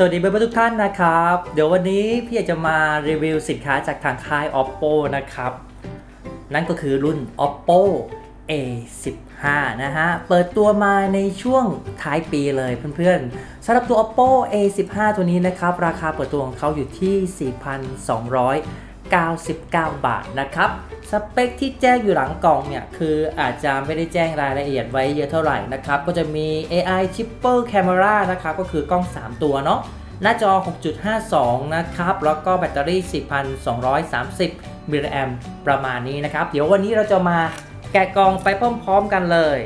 สวัสดีเพื่อนๆทุกท่านนะครับ เดี๋ยววันนี้พี่อยากจะมารีวิวสินค้าจากทางค่าย oppo นะครับ นั่นก็คือรุ่น oppo a15 นะฮะ เปิดตัวมาในช่วงท้ายปีเลยเพื่อนๆสำหรับตัว oppo a15 ตัวนี้นะครับ ราคาเปิดตัวของเขาอยู่ที่ 99 บาทนะครับสเปคที่แจ้งอยู่หลังกล่องเนี่ย คืออาจจะไม่ได้แจ้งรายละเอียดไว้เยอะเท่าไหร่นะครับ ก็จะมี AI Triple Camera นะครับ ก็คือกล้อง 3 ตัวเนาะหน้าจอ 6.52 นะครับ แล้วก็แบตเตอรี่ 4,230 มิลลิแอมประมาณนี้นะครับ เดี๋ยววันนี้เราจะมาแกะกล่องไปพร้อมๆกันเลย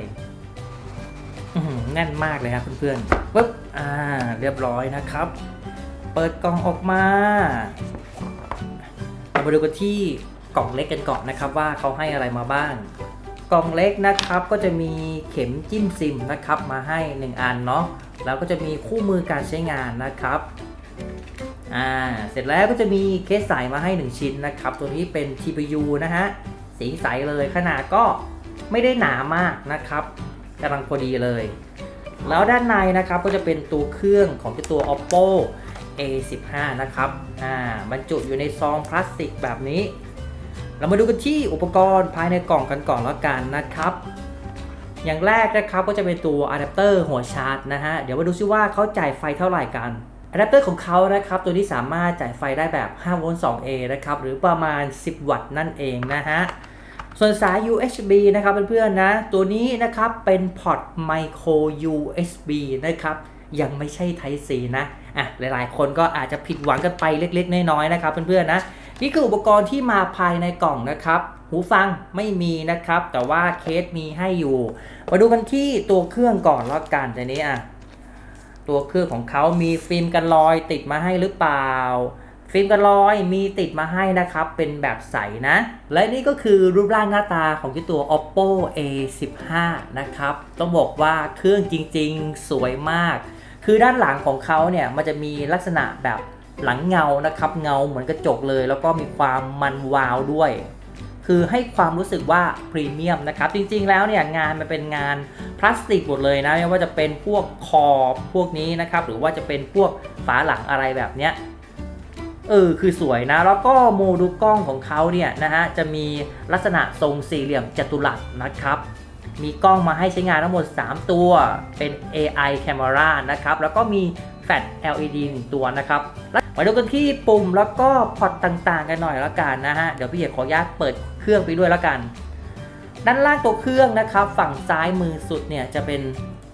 แน่นมากเลยครับเพื่อนๆปึ๊บอ่า เรียบร้อยนะครับ เปิดกล่องออกมา เรามาดูกันที่กล่องเล็กกันก่อนนะครับว่าเขาให้อะไรมาบ้าง กล่องเล็กนะครับก็จะมีเข็มจิ้มซิมนะครับมาให้ 1 อันเนาะแล้วก็จะมีคู่มือการใช้งานนะครับอ่าเสร็จแล้วก็จะมีเคสใสมาให้ 1 ชิ้นนะครับ ตัวนี้เป็น TPU นะฮะสีใสเลยขนาดก็ไม่ได้หนามากนะครับกำลังพอดีเลย แล้วด้านในนะครับก็จะเป็นตัวเครื่องของตัว oppo A15 นะครับ อ่า บรรจุอยู่ในซองพลาสติกแบบนี้ เรามาดูกันที่อุปกรณ์ภายในกล่องกันก่อนแล้วกันนะครับ อย่างแรกนะครับก็จะเป็นตัวอะแดปเตอร์หัวชาร์จนะฮะ เดี๋ยวมาดูซิว่าเขาจ่ายไฟเท่าไหร่กันอะแดปเตอร์ของเขานะครับ ตัวนี้สามารถจ่ายไฟได้แบบ5โวลต์ 2A นะครับ หรือประมาณ 10 วัตต์นั่นเองนะฮะส่วนสาย USB นะครับเพื่อนๆนะ ตัวนี้นะครับเป็นพอร์ต micro USB นะครับ ยังไม่ใช่ Type C นะ อะหลายๆ คนก็อาจจะผิดหวังกันไปเล็กๆ น้อยๆนะครับเพื่อนๆนะนี่คืออุปกรณ์ที่มาภายในกล่องนะครับ หูฟังไม่มีนะครับ แต่ว่าเคสมีให้อยู่ มาดูกันที่ตัวเครื่องก่อนแล้วกันทีนี้อะตัวเครื่องของเขามีฟิล์มกันรอยติดมาให้หรือเปล่า ฟิล์มกันรอยมีติดมาให้นะครับ เป็นแบบใสนะ และนี่ก็คือรูปร่างหน้าตาของที่ตัว oppo a15 นะครับ ต้องบอกว่าเครื่องจริงๆ สวยมาก คือด้านหลังของเขาเนี่ยมันจะมีลักษณะแบบหลังเงานะครับเงาเหมือนกระจกเลย แล้วก็มีความมันวาวด้วย คือให้ความรู้สึกว่าพรีเมียมนะครับจริงๆแล้วเนี่ยงานมันเป็นงานพลาสติกหมดเลยนะไม่ว่าจะเป็นพวกขอบพวกนี้นะครับหรือว่าจะเป็นพวกฝาหลังอะไรแบบเนี้ยเออคือสวยนะ แล้วก็โมดูกล้องของเขาเนี่ยนะฮะจะมีลักษณะทรงสี่เหลี่ยมจัตุรัสนะครับ มีกล้องมาให้ใช้งานทั้งหมด 3 ตัว เป็น AI camera นะครับ แล้วก็มีแฟลช LED 1 ตัวนะครับแล้วมาดูกันที่ปุ่มแล้วก็พอร์ตต่างๆ กันหน่อยแล้วกันนะฮะ เดี๋ยวพี่เอกขออนุญาตเปิดเครื่องไปด้วยแล้วกัน ด้านล่างตัวเครื่องนะครับ ฝั่งซ้ายมือสุดเนี่ยจะเป็น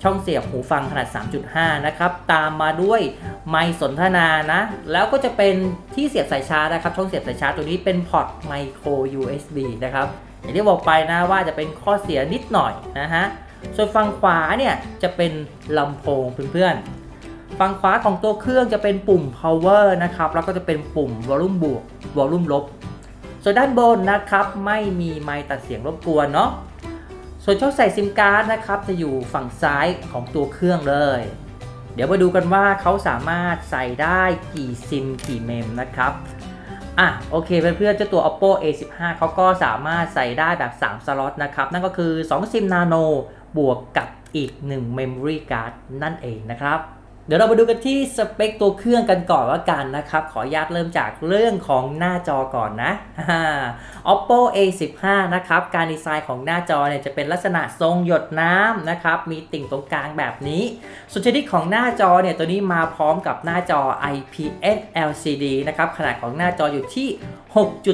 ช่องเสียบหูฟังขนาด 3.5 นะครับ ตามมาด้วยไมค์สนทนานะ แล้วก็จะเป็นที่เสียบสายชาร์จนะครับ ช่องเสียบสายชาร์จตัวนี้เป็นพอร์ตไมโคร USB นะครับ อย่างที่บอกไปนะว่าจะเป็นข้อเสียนิดหน่อยนะฮะส่วนฝั่งขวาเนี่ยจะเป็นลำโพงเพื่อนๆฝั่งขวาของตัวเครื่องจะเป็นปุ่ม power นะครับแล้วก็จะเป็นปุ่ม volume บวก volume ลบ ส่วนด้านบนนะครับไม่มีไมค์ตัดเสียงรบกวนเนาะส่วนช่องใส่ซิมการ์ดนะครับจะอยู่ฝั่งซ้ายของตัวเครื่องเลย เดี๋ยวมาดูกันว่าเขาสามารถใส่ได้กี่ซิมกี่เมมนะครับ อะโอเคเพื่อนๆเจ้าตัว oppo a15 เขาก็สามารถใส่ได้แบบ 3 สล็อตนะครับ นั่นก็คือ 2 ซิมนาโนบวกกับอีก 1 memory card นั่นเองนะครับ เดี๋ยวเรามาดูกันที่สเปคตัวเครื่องกันก่อนแล้วกันนะครับ ขออนุญาตเริ่มจากเรื่องของหน้าจอก่อนนะ oppo a15 นะครับ การดีไซน์ของหน้าจอเนี่ยจะเป็นลักษณะทรงหยดน้ำนะครับ มีติ่งตรงกลางแบบนี้ ส่วนชนิดของหน้าจอเนี่ยตัวนี้มาพร้อมกับหน้าจอ IPS LCD นะครับ ขนาดของหน้าจออยู่ที่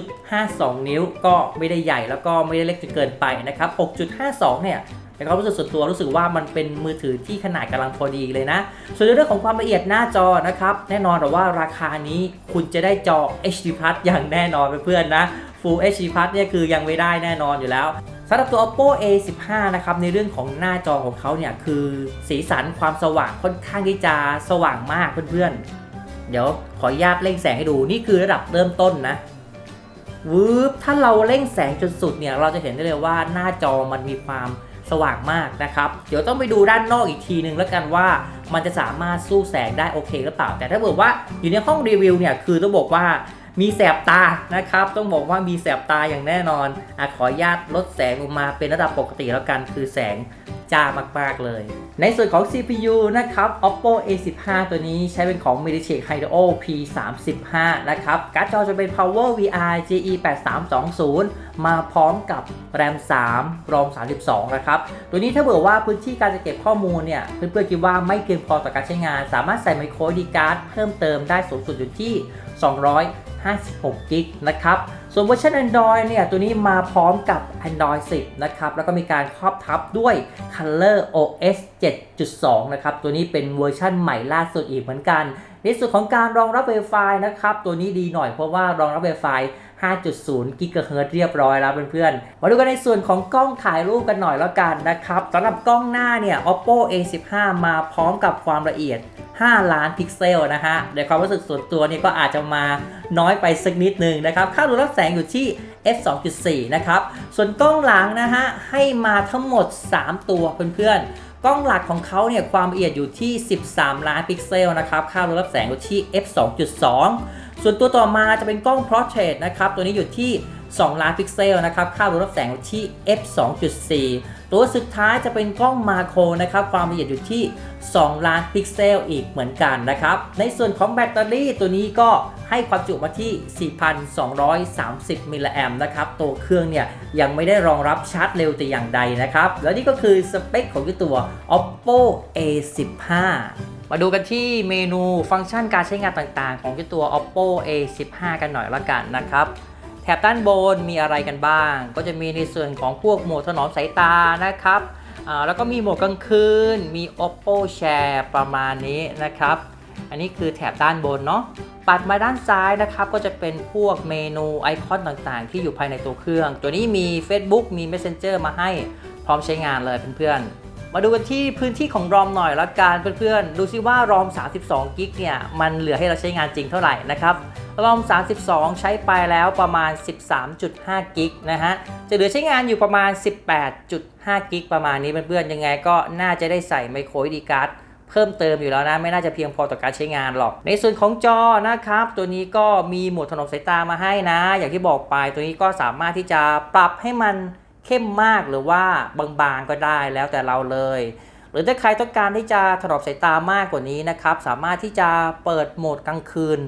6.52 นิ้ว ก็ไม่ได้ใหญ่แล้วก็ไม่ได้เล็กจนเกินไปนะครับ 6.52 เนี่ย ในความรู้สึกส่วนตัวรู้สึกว่ามันเป็นมือถือที่ขนาดกำลังพอดีเลยนะ ส่วนในเรื่องของความละเอียดหน้าจอนะครับ แน่นอนแต่ว่าราคานี้คุณจะได้จอ HD Plus อย่างแน่นอนเพื่อนๆนะ Full HD Plus เนี่ยคือยังไม่ได้แน่นอนอยู่แล้วสำหรับตัว oppo a15 นะครับ ในเรื่องของหน้าจอของเขาเนี่ย คือสีสันความสว่างค่อนข้างที่จะสว่างมากเพื่อนๆ เดี๋ยวขออนุญาตเร่งแสงให้ดูนี่คือระดับเริ่มต้นนะวืบถ้าเราเร่งแสงจนสุดเนี่ย เราจะเห็นได้เลยว่าหน้าจอมันมีความ สว่างมากนะครับ เดี๋ยวต้องไปดูด้านนอกอีกทีนึงแล้วกันว่า มันจะสามารถสู้แสงได้โอเคหรือเปล่า แต่ถ้าบอกว่าอยู่ในห้องรีวิวเนี่ยคือต้องบอกว่ามีแสบตานะครับ ต้องบอกว่ามีแสบตาอย่างแน่นอนอขออนุญาตลดแสงลงมาเป็นระดับปกติแล้วกันคือแสงจ้ามาก ๆ เลย ในส่วนของ CPU นะครับ Oppo A15 ตัวนี้ใช้เป็นของ MediaTek Helio P35 นะครับ การ์ดจอจะเป็น Power VR GE 8320 มาพร้อมกับ RAM 3 ROM 32 นะครับ ตัวนี้ถ้าเบื่อว่าพื้นที่การจะเก็บข้อมูลเนี่ย เพื่อนๆคิดว่าไม่เพียงพอต่อการใช้งาน สามารถใส่ micro SD card เพิ่มเติมได้สูงสุดอยู่ที่ 256 กิกนะครับ ส่วนเวอร์ชัน Android เนี่ย ตัวนี้มาพร้อมกับ Android 10 นะครับ แล้วก็มีการครอบทับด้วย Color OS 7.2 นะครับ ตัวนี้เป็นเวอร์ชันใหม่ล่าสุดอีกเหมือนกัน ในส่วนของการรองรับ Wi-Fi นะครับ ตัวนี้ดีหน่อยเพราะว่ารองรับ Wi-Fi 5.0 กิกะเฮิรตซ์เรียบร้อยแล้วเพื่อนๆ มาดูกันในส่วนของกล้องถ่ายรูปกันหน่อยแล้วกันนะครับสำหรับกล้องหน้าเนี่ย Oppo A15 มาพร้อมกับความละเอียด 5 ล้านพิกเซลนะฮะในความรู้สึกส่วนตัวเนี่ยก็อาจจะมาน้อยไปสักนิดหนึ่งนะครับ ค่าดูรับแสงอยู่ที่ f 2.4นะครับ ส่วนกล้องหลังนะฮะให้มาทั้งหมด 3 ตัวเพื่อนๆกล้องหลักของเขาเนี่ยความละเอียดอยู่ที่ 13 ล้านพิกเซลนะครับ ค่าดูรับแสงอยู่ที่ f 2.2 ส่วนตัวต่อมาจะเป็นกล้อง Portrait นะครับ ตัวนี้อยู่ที่ 2 ล้านพิกเซลนะครับ ค่าดูรับแสงอยู่ที่ f 2.4 ตัวสุดท้ายจะเป็นกล้องมาโครนะครับ ความละเอียดอยู่ที่ 2 ล้านพิกเซลอีกเหมือนกันนะครับ ในส่วนของแบตเตอรี่ตัวนี้ก็ให้ความจุมาที่ 4,230 มิลลิแอมนะครับ ตัวเครื่องเนี่ยยังไม่ได้รองรับชาร์จเร็วแต่อย่างใดนะครับ แล้วนี่ก็คือสเปคของตัว Oppo A15 มาดูกันที่เมนูฟังก์ชันการใช้งานต่างๆ ของตัว Oppo A15 กันหน่อยละกันนะครับแถบด้านบนมีอะไรกันบ้าง ก็จะมีในส่วนของพวกโหมดถนอมสายตานะครับแล้วก็มีโหมดกลางคืน มี Oppo Share ประมาณนี้นะครับ อันนี้คือแถบด้านบนเนาะปัดมาด้านซ้ายนะครับ ก็จะเป็นพวกเมนูไอคอนต่างๆ ที่อยู่ภายในตัวเครื่อง ตัวนี้มี Facebook มี Messenger มาให้พร้อมใช้งานเลยเพื่อนๆ มาดูกันที่พื้นที่ของ ROM หน่อยละกันเพื่อนๆ ดูซิว่า ROM 32 กิกเนี่ย มันเหลือให้เราใช้งานจริงเท่าไหร่นะครับ ROM 32 ใช้ไปแล้วประมาณ 13.5 กิกนะฮะ จะเหลือใช้งานอยู่ประมาณ 18.5 กิกประมาณนี้เพื่อนๆ ยังไงก็น่าจะได้ใส่ไมโคร SD card เพิ่มเติมอยู่แล้วนะ ไม่น่าจะเพียงพอต่อการใช้งานหรอก ในส่วนของจอนะครับ ตัวนี้ก็มีโหมดถนอมสายตามาให้นะ อย่างที่บอกไปตัวนี้ก็สามารถที่จะปรับให้มัน เข้มมากหรือว่าบางๆก็ได้แล้วแต่เราเลย หรือถ้าใครต้องการที่จะถนอมสายตามากกว่านี้นะครับ สามารถที่จะเปิดโหมดกลางคืน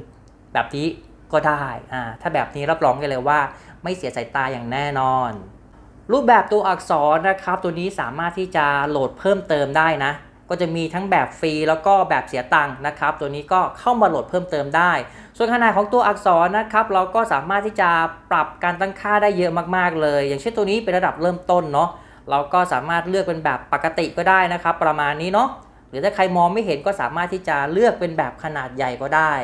แบบนี้ก็ได้อ่าถ้าแบบนี้รับรองกันเลยว่า ไม่เสียสายตาอย่างแน่นอน รูปแบบตัวอักษรนะครับ ตัวนี้สามารถที่จะโหลดเพิ่มเติมได้นะ ก็จะมีทั้งแบบฟรีแล้วก็แบบเสียตังค์นะครับ ตัวนี้ก็เข้ามาโหลดเพิ่มเติมได้ ส่วนขนาดของตัวอักษรนะครับ เราก็สามารถที่จะปรับการตั้งค่าได้เยอะมากๆเลย อย่างเช่นตัวนี้เป็นระดับเริ่มต้นเนาะเราก็สามารถเลือกเป็นแบบปกติก็ได้นะครับ ประมาณนี้เนาะหรือถ้าใครมองไม่เห็นก็สามารถที่จะเลือกเป็นแบบขนาดใหญ่ก็ได้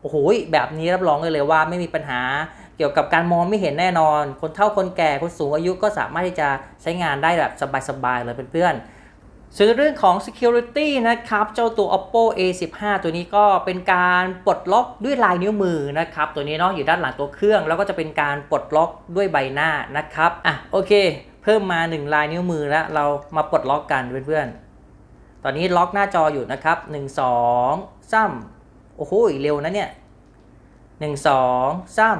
โอ้โหแบบนี้รับรองเลยเลยว่าไม่มีปัญหาเกี่ยวกับการมองไม่เห็นแน่นอน คนเฒ่าคนแก่คนสูงอายุก็สามารถที่จะใช้งานได้แบบสบายๆเลยเพื่อนๆ ส่วนเรื่องของ security นะครับ เจ้าตัว oppo a15 ตัวนี้ก็เป็นการปลดล็อกด้วยลายนิ้วมือนะครับ ตัวนี้เนาะอยู่ด้านหลังตัวเครื่อง แล้วก็จะเป็นการปลดล็อกด้วยใบหน้านะครับ อะโอเค เพิ่มมา 1 ลายนิ้วมือแล้วเรามาปลดล็อกกันเพื่อนๆ ตอนนี้ล็อกหน้าจออยู่นะครับ 1 2 3 โอ้โหเร็วนะเนี่ยหนึ่งสองสาม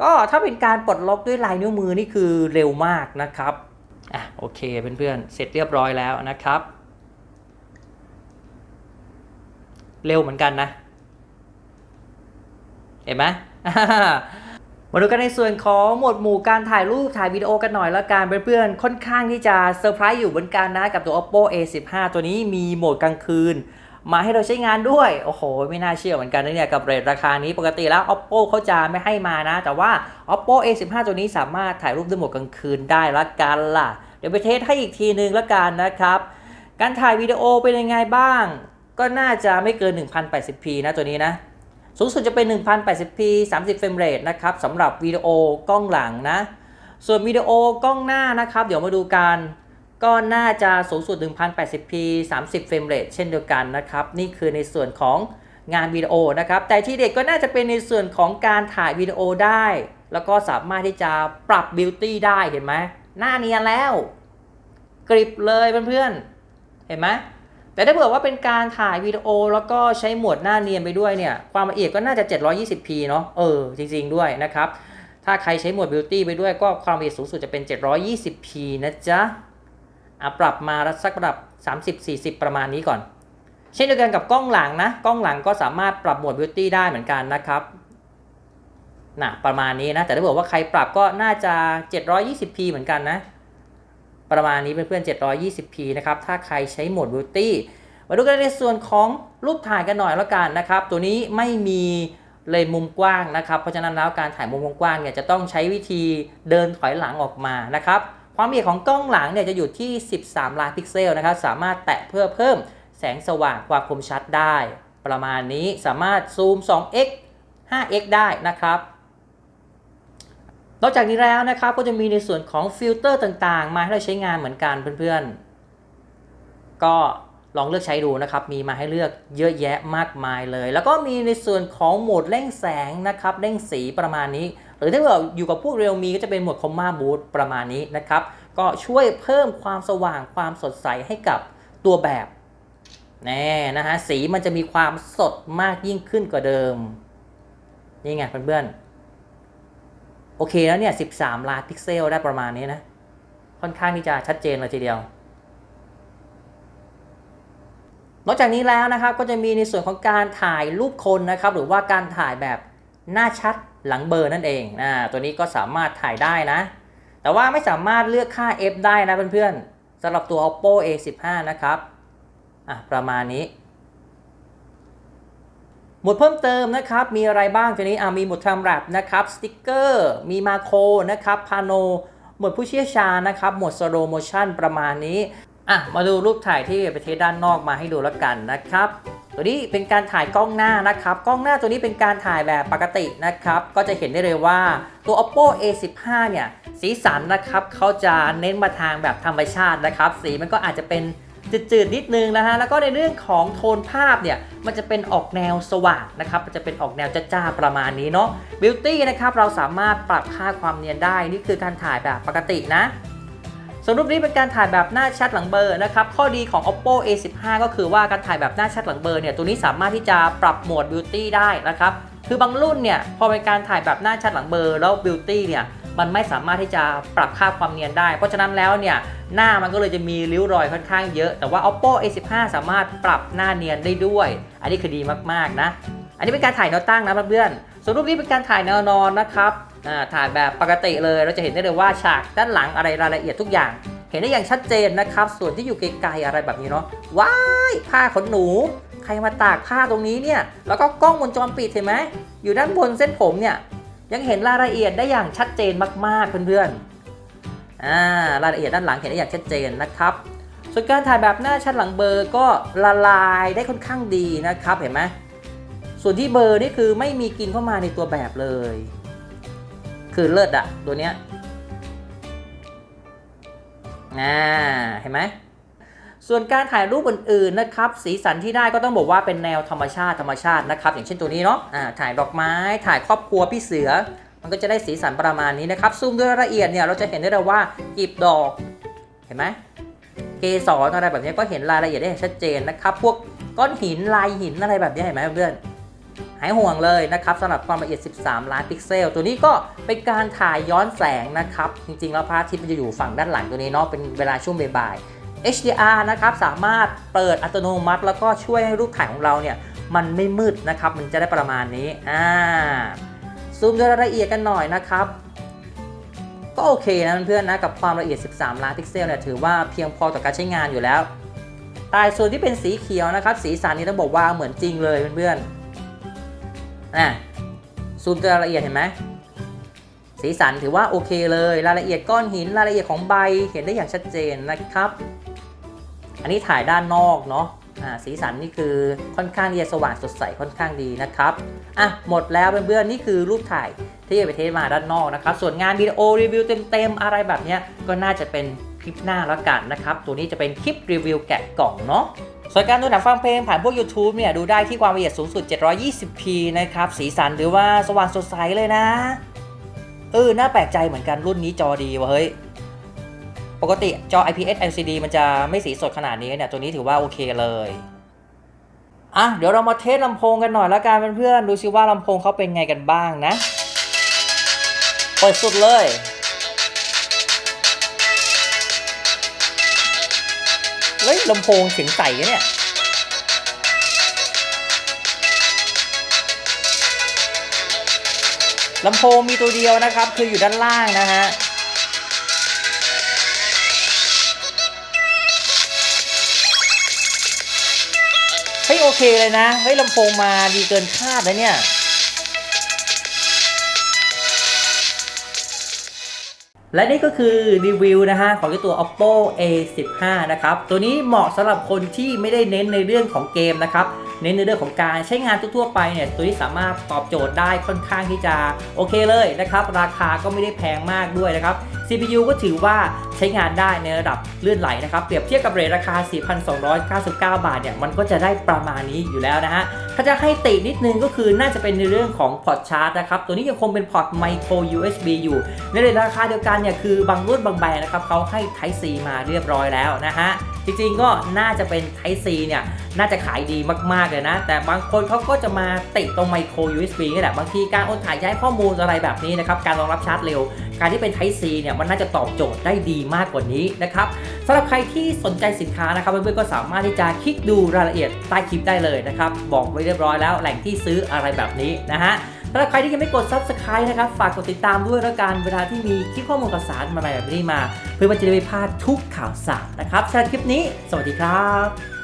ก็ถ้าเป็นการปลดล็อกด้วยลายนิ้วมือนี่คือเร็วมากนะครับ อะโอเคเพื่อนๆเสร็จเรียบร้อยแล้วนะครับ เร็วเหมือนกันนะ เห็นไหมมาดูกันในส่วนของหมวดหมู่การถ่ายรูปถ่ายวิดีโอกันหน่อยละกันเพื่อนๆค่อนข้างที่จะเซอร์ไพรส์อยู่เหมือนกันนะ กับตัว oppo a15 ตัวนี้มีโหมดกลางคืน มาให้เราใช้งานด้วย โอ้โห ไม่น่าเชื่อเหมือนกันนะเนี่ยกับเรทราคานี้ปกติแล้ว oppo เขาจะไม่ให้มานะ แต่ว่า oppo a15 ตัวนี้สามารถถ่ายรูปด้วยโหมดกลางคืนได้ละกันล่ะ เดี๋ยวไปเทสให้อีกทีนึงละกันนะครับ การถ่ายวิดีโอเป็นยังไงบ้าง ก็น่าจะไม่เกิน 1080p นะตัวนี้นะสูงสุดจะเป็น 1080p 30เฟรมเรทนะครับสำหรับวิดีโอกล้องหลังนะ ส่วนวิดีโอกล้องหน้านะครับ เดี๋ยวมาดูกัน ก็น่าจะสูงสุด 1080p 30 เฟรมเรทเช่นเดียวกันนะครับ นี่คือในส่วนของงานวิดีโอนะครับ แต่ที่เด็ดก็น่าจะเป็นในส่วนของการถ่ายวิดีโอได้ แล้วก็สามารถที่จะปรับบิวตี้ได้เห็นไหมหน้าเนียนแล้ว กริบเลยเพื่อนๆ เห็นไหมแต่ถ้าเผื่อว่าเป็นการถ่ายวิดีโอแล้วก็ใช้โหมดหน้าเนียนไปด้วยเนี่ย ความละเอียดก็น่าจะ 720p เนาะเออ จริง ๆ ด้วยนะครับ ถ้าใครใช้โหมด Beauty ไปด้วยก็ความละเอียดสูงสุดจะเป็น 720p นะจ๊ะ ปรับมาสักระดับ 30-40 ประมาณนี้ก่อน เช่นเดียวกันกับกล้องหลังนะ กล้องหลังก็สามารถปรับโหมด Beauty ได้เหมือนกันนะครับนะประมาณนี้นะ แต่ถ้าบอกว่าใครปรับก็น่าจะ 720p เหมือนกันนะ ประมาณนี้เพื่อนๆ 720p นะครับ ถ้าใครใช้โหมด Beauty มาดูกันในส่วนของรูปถ่ายกันหน่อยแล้วกันนะครับ ตัวนี้ไม่มีเลนมุมกว้างนะครับ เพราะฉะนั้นแล้วการถ่ายมุมกว้างเนี่ยจะต้องใช้วิธีเดินถอยหลังออกมานะครับ ความละเอียดของกล้องหลังเนี่ยจะอยู่ที่ 13 ล้านพิกเซลนะครับ สามารถแตะเพื่อเพิ่มแสงสว่างความคมชัดได้ ประมาณนี้สามารถซูม 2x 5x ได้นะครับ นอกจากนี้แล้วนะครับก็จะมีในส่วนของฟิลเตอร์ต่างๆ มาให้เราใช้งานเหมือนกันเพื่อนๆ ก็ ลองเลือกใช้ดูนะครับ มีมาให้เลือกเยอะแยะมากมายเลย แล้วก็มีในส่วนของโหมดเร่งแสงนะครับ เร่งสีประมาณนี้ หรือถ้าเกิดอยู่กับพวกเรียวมีก็จะเป็นโหมดคอมมาบูตประมาณนี้นะครับ ก็ช่วยเพิ่มความสว่างความสดใสให้กับตัวแบบแน่นะฮะ สีมันจะมีความสดมากยิ่งขึ้นกว่าเดิม นี่ไงเพื่อนๆ โอเคแล้วเนี่ย 13 ล้านพิกเซลได้ประมาณนี้นะ ค่อนข้างที่จะชัดเจนเลยทีเดียว นอกจากนี้แล้วนะครับก็จะมีในส่วนของการถ่ายรูปคนนะครับหรือว่าการถ่ายแบบหน้าชัดหลังเบอร์นั่นเองอ่าตัวนี้ก็สามารถถ่ายได้นะ แต่ว่าไม่สามารถเลือกค่า f ได้นะเพื่อนๆสำหรับตัว oppo a15 นะครับอะประมาณนี้ หมวดเพิ่มเติมนะครับ มีอะไรบ้างทีนี้อ่ามีหมวดทำแรปนะครับสติกเกอร์มีมาโครนะครับพาโนหมวดผู้เชี่ยวชาญนะครับหมวด slow motion ประมาณนี้ อะมาดูรูปถ่ายที่ไปเทศด้านนอกมาให้ดูแล้วกันนะครับ ตัวนี้เป็นการถ่ายกล้องหน้านะครับ กล้องหน้าตัวนี้เป็นการถ่ายแบบปกตินะครับ ก็จะเห็นได้เลยว่าตัว oppo a15 เนี่ยสีสันนะครับเขาจะเน้นมาทางแบบธรรมชาตินะครับ สีมันก็อาจจะเป็นจืดๆนิดนึงนะฮะแล้วก็ในเรื่องของโทนภาพเนี่ยมันจะเป็นออกแนวสว่างนะครับมันจะเป็นออกแนวจ้าๆประมาณนี้เนาะบิวตี้นะครับเราสามารถปรับค่าความเนียนได้นี่คือการถ่ายแบบปกตินะ ส่วนรูปนี้เป็นการถ่ายแบบหน้าชัดหลังเบลอร์นะครับ ข้อดีของ oppo a15 ก็คือว่าการถ่ายแบบหน้าชัดหลังเบลอร์เนี่ยตัวนี้สามารถที่จะปรับโหมด beauty ได้นะครับคือบางรุ่นเนี่ยพอเป็นการถ่ายแบบหน้าชัดหลังเบลอร์แล้ว beauty เนี่ยมันไม่สามารถที่จะปรับค่าความเนียนได้ เพราะฉะนั้นแล้วเนี่ยหน้ามันก็เลยจะมีริ้วรอยค่อนข้างเยอะ แต่ว่า oppo a15 สามารถปรับหน้าเนียนได้ด้วย อันนี้คือดีมากๆนะ อันนี้เป็นการถ่ายแนวตั้งนะเพื่อนๆส่วนรูปนี้เป็นการถ่ายแนวนอนนะครับ ถ่ายแบบปกติเลยเราจะเห็นได้เลยว่าฉากด้านหลังอะไรรายละเอียดทุกอย่าง เห็นได้อย่างชัดเจนนะครับ ส่วนที่อยู่ไกลๆอะไรแบบนี้เนาะว้ายผ้าขนหนู ใครมาตากผ้าตรงนี้เนี่ยแล้วก็กล้องวงจรปิดเห็นไหมอยู่ด้านบนเส้นผมเนี่ยยังเห็นรายละเอียดได้อย่างชัดเจนมากๆเพื่อนๆอ่ารายละเอียดด้านหลังเห็นได้อย่างชัดเจนนะครับส่วนการถ่ายแบบหน้าชัดหลังเบอร์ก็ละลายได้ค่อนข้างดีนะครับเห็นไหมส่วนที่เบอร์นี่คือไม่มีกินเข้ามาในตัวแบบเลย คือเลิศอะตัวเนี้ยอ่าเห็นไหมส่วนการถ่ายรูปอื่นๆนะครับ สีสันที่ได้ก็ต้องบอกว่าเป็นแนวธรรมชาติธรรมชาตินะครับ อย่างเช่นตัวนี้เนาะอ่าถ่ายดอกไม้ ถ่ายครอบครัวพี่เสือ มันก็จะได้สีสันประมาณนี้นะครับซูมด้วยละเอียดเนี่ยเราจะเห็นได้เลยว่ากีบดอกเห็นไหมเกสรอะไรแบบนี้ก็เห็นรายละเอียดได้ชัดเจนนะครับ พวกก้อนหินลายหินอะไรแบบนี้เห็นไหมเพื่อน หายห่วงเลยนะครับสำหรับความละเอียด 13 ล้านพิกเซล ตัวนี้ก็เป็นการถ่ายย้อนแสงนะครับ จริงๆ แล้วพระอาทิตย์มันจะอยู่ฝั่งด้านหลังตัวนี้เนาะเป็นเวลาช่วงบ่ายๆ HDR นะครับสามารถเปิดอัตโนมัติ แล้วก็ช่วยให้รูปถ่ายของเราเนี่ยมันไม่มืดนะครับ มันจะได้ประมาณนี้อ่าซูมด้วยรายละเอียดกันหน่อยนะครับ ก็โอเคนะเพื่อนๆนะกับความละเอียด 13 ล้านพิกเซลเนี่ยถือว่าเพียงพอต่อการใช้งานอยู่แล้วใต้ส่วนที่เป็นสีเขียวนะครับ สีสันนี้ต้องบอกว่าเหมือนจริงเลยเพื่อนๆ อะซูมตัวรายละเอียดเห็นไหมสีสันถือว่าโอเคเลยรายละเอียดก้อนหินรายละเอียดของใบเห็นได้อย่างชัดเจนนะครับ อันนี้ถ่ายด้านนอกเนาะสีสันนี่คือค่อนข้างที่จะสว่างสดใสค่อนข้างดีนะครับอะหมดแล้วเพื่อนๆนี่คือรูปถ่ายที่ไปเทสมาด้านนอกนะครับ ส่วนงานวิดีโอรีวิวเต็มๆอะไรแบบนี้ก็น่าจะเป็นคลิปหน้าแล้วกันนะครับ ตัวนี้จะเป็นคลิปรีวิวแกะกล่องเนาะ ส่วนการดูหนังฟังเพลงผ่านพวก YouTube เนี่ยดูได้ที่ความละเอียดสูงสุด 720p นะครับ สีสันหรือว่าสว่างสดใสเลยนะ เออ น่าแปลกใจเหมือนกันรุ่นนี้จอดีวะเฮ้ย ปกติจอ IPS LCD มันจะไม่สีสดขนาดนี้เนี่ย ตัวนี้ถือว่าโอเคเลยอะเดี๋ยวเรามาเทสลำโพงกันหน่อยแล้วกันเพื่อนๆดูซิว่าลำโพงเขาเป็นไงกันบ้างนะ เปิดสุดเลย ลำโพงเสียงใสเนี่ยลำโพงมีตัวเดียวนะครับ คืออยู่ด้านล่างนะฮะเฮ้ยโอเคเลยนะเฮ้ยลำโพงมาดีเกินคาดนะเนี่ย และนี่ก็คือรีวิวนะฮะของตัว oppo a 1 5 นะครับ ตัวนี้เหมาะสำหรับคนที่ไม่ได้เน้นในเรื่องของเกมนะครับ เน้นในเรื่องของการใช้งานทั่วไปเนี่ย ตัวนี้สามารถตอบโจทย์ได้ค่อนข้างที่จะโอเคเลยนะครับ ราคาก็ไม่ได้แพงมากด้วยนะครับ CPU ก็ถือว่าใช้งานได้ในระดับเลื่อนไหลนะครับ เปรียบเทียบกับเรทราคา 4,299 บาทเนี่ย มันก็จะได้ประมาณนี้อยู่แล้วนะฮะถ้าจะให้ตินิดนึงก็คือน่าจะเป็นในเรื่องของพอร์ตชาร์จนะครับ ตัวนี้ยังคงเป็นพอร์ตไมโคร USB อยู่ ในราคาเดียวกันเนี่ยคือบางรุ่นบางแบรนด์นะครับเขาให้ Type C มาเรียบร้อยแล้วนะฮะจริงๆก็น่าจะเป็น Type C เนี่ยน่าจะขายดีมากๆเลยนะ แต่บางคนเขาก็จะมาติดตรงไมโคร USB นี่แหละบางทีการโอนถ่ายย้ายข้อมูลอะไรแบบนี้นะครับการรองรับชาร์จเร็ว การที่เป็น Type C เนี่ยมันน่าจะตอบโจทย์ได้ดีมากกว่านี้นะครับสำหรับใครที่สนใจสินค้านะครับเพื่อนๆก็สามารถที่จะคลิกดูรายละเอียดใต้คลิปได้เลยนะครับบอกไว้เรียบร้อยแล้ว แหล่งที่ซื้ออะไรแบบนี้นะฮะสำหรับใครที่ยังไม่กด Subscribe นะครับ ฝากกดติดตามด้วยแล้วกันเวลาที่มีคลิปข้อมูลข่าวสารมาใหม่แบบนี้มา เพื่อมันจะได้ไม่พลาดทุกข่าวสารนะครับสำหรับคลิปนี้ สวัสดีครับ